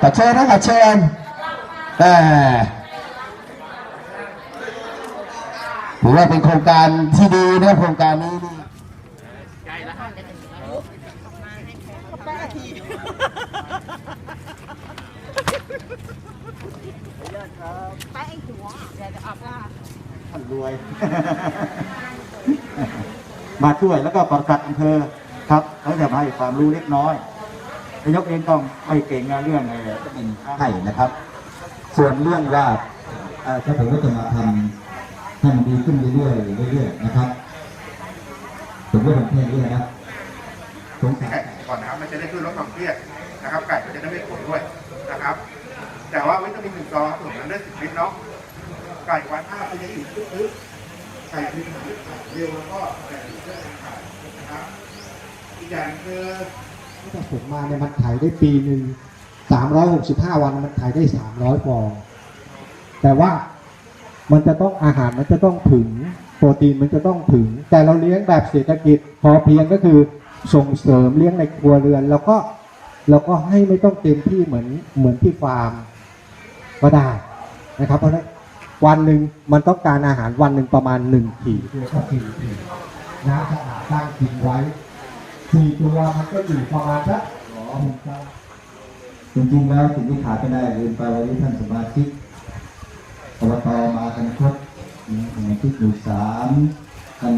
ขอเชิญนะขอเชิญแหม่ถือว่าเป็นโครงการที่ดีนะโครงการนี้นี่ท่านรวย มาช่วยแล้วก็ประกัดอำเภอครับเขาจะมาให้ความรู้เล็กน้อย นายกเองต้องไม่เก่งงานเรื่องอะไรเป็นให้นะครับ ส่วนเรื่องว่าถ้าผมก็จะมาทำให้มันดีขึ้นเรื่อยๆเรื่อยๆนะครับผมก็ทำแค่นี้นะครับสงสารก่อนนะครับมันจะได้ช่วยลดความเครียดนะครับ ไก่จะได้ไม่ปวดด้วยนะครับ แต่ว่าวิตามินหนึ่งซองส่วนนั้นได้สิบลิตรเนาะไก่วันห้าก็จะอยู่ตึ๊ดๆไก่มีหางเร็วแล้วก็ไก่เลือดขาดนะครับอีกอย่างคือ ตั้งแต่ผมมาเนี่ยมันขายได้ปีหนึ่งสามร้อยหกสิบห้าวันมันขายได้สามร้อยฟอง แต่ว่ามันจะต้องอาหารมันจะต้องถึงโปรตีนมันจะต้องถึง แต่เราเลี้ยงแบบเศรษฐกิจ พอเพียงก็คือส่งเสริมเลี้ยงในครัวเรือน แล้วก็เราก็ให้ไม่ต้องเต็มที่เหมือนเหมือนที่ฟาร์มก็ได้นะครับ เพราะนั้นวันหนึ่งมันต้องการอาหารวันหนึ่งประมาณหนึ่งขีดก็สี่ขีดน้ำสะอาดตั้งกินไว้ สี่ตัวมันก็อยู่ประมาณสักหนึ่งตันจริงๆแล้วสิ่งที่ขาดไม่ได้ลืมไปวันนี้ท่านสมาชิกอบตมากันครบสมาชิกหมู่สามท่าน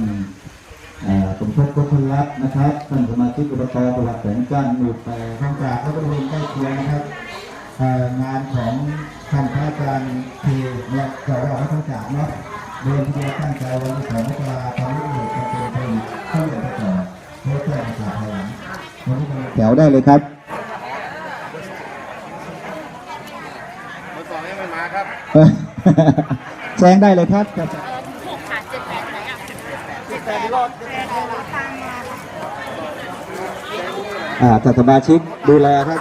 สมทบกุศลรัตน์นะครับท่านสมาชิกอบตประวัติแสงจันทร์หมู่แปดทางจากพระบริเวณใกล้เคียงนะครับงานของท่านพระอาจารย์เทและสวพระทั้งจากเนาะเดินที่จะตั้งใจวันที่สองมกราทำให้เหตุจำเป็นเป็นข้ นี้มันแถวได้เลยครับเบอร์สองยังไม่มาครับแซงได้เลยครับครับอ่าท่าสมาชิกดูแลครับ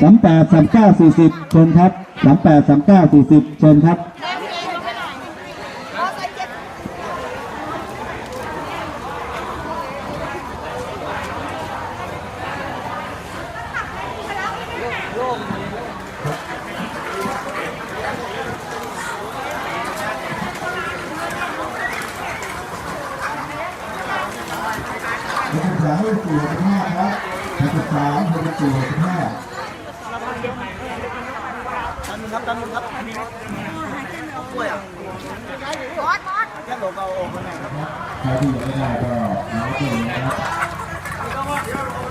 สามแปดสามเก้าสี่สิบเชิญครับสามแปดสามเก้าสี่สิบเชิญครับนักศึกษาให้สี่สิบห้าครับนักศึกษาให้สี่สิบห้า ใครที่ยังไม่ได้ก็น้องเก่งนะครับ